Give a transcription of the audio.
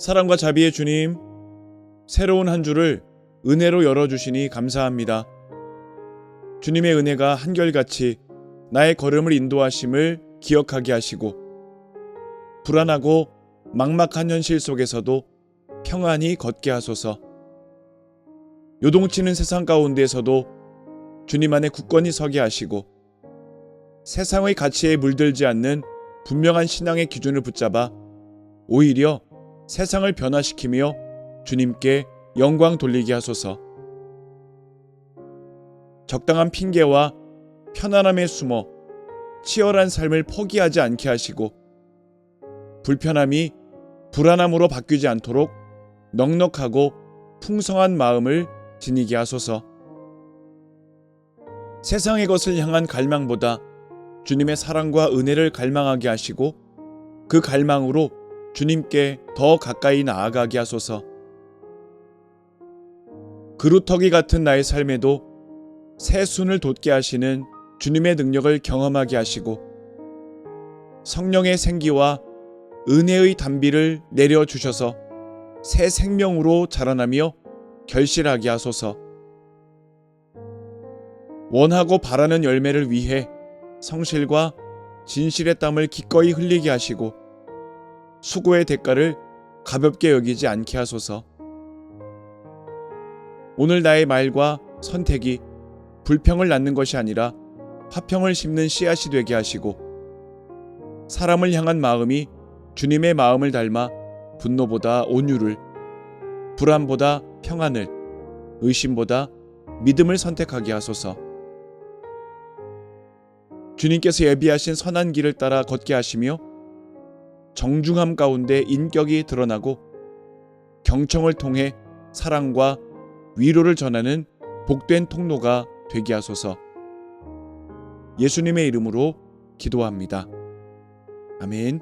사랑과 자비의 주님, 새로운 한 주를 은혜로 열어주시니 감사합니다. 주님의 은혜가 한결같이 나의 걸음을 인도하심을 기억하게 하시고, 불안하고 막막한 현실 속에서도 평안히 걷게 하소서. 요동치는 세상 가운데에서도 주님 안에 굳건히 서게 하시고, 세상의 가치에 물들지 않는 분명한 신앙의 기준을 붙잡아 오히려 세상을 변화시키며 주님께 영광 돌리게 하소서. 적당한 핑계와 편안함에 숨어 치열한 삶을 포기하지 않게 하시고 불편함이 불안함으로 바뀌지 않도록 넉넉하고 풍성한 마음을 지니게 하소서. 세상의 것을 향한 갈망보다 주님의 사랑과 은혜를 갈망하게 하시고 그 갈망으로 주님께 더 가까이 나아가게 하소서. 그루터기 같은 나의 삶에도 새 순을 돋게 하시는 주님의 능력을 경험하게 하시고 성령의 생기와 은혜의 담비를 내려 주셔서 새 생명으로 자라나며 결실하게 하소서. 원하고 바라는 열매를 위해 성실과 진실의 땀을 기꺼이 흘리게 하시고 수고의 대가를 가볍게 여기지 않게 하소서. 오늘 나의 말과 선택이 불평을 낳는 것이 아니라 화평을 심는 씨앗이 되게 하시고 사람을 향한 마음이 주님의 마음을 닮아 분노보다 온유를 불안보다 평안을 의심보다 믿음을 선택하게 하소서. 주님께서 예비하신 선한 길을 따라 걷게 하시며 정중함 가운데 인격이 드러나고 경청을 통해 사랑과 위로를 전하는 복된 통로가 되게 하소서. 예수님의 이름으로 기도합니다. 아멘.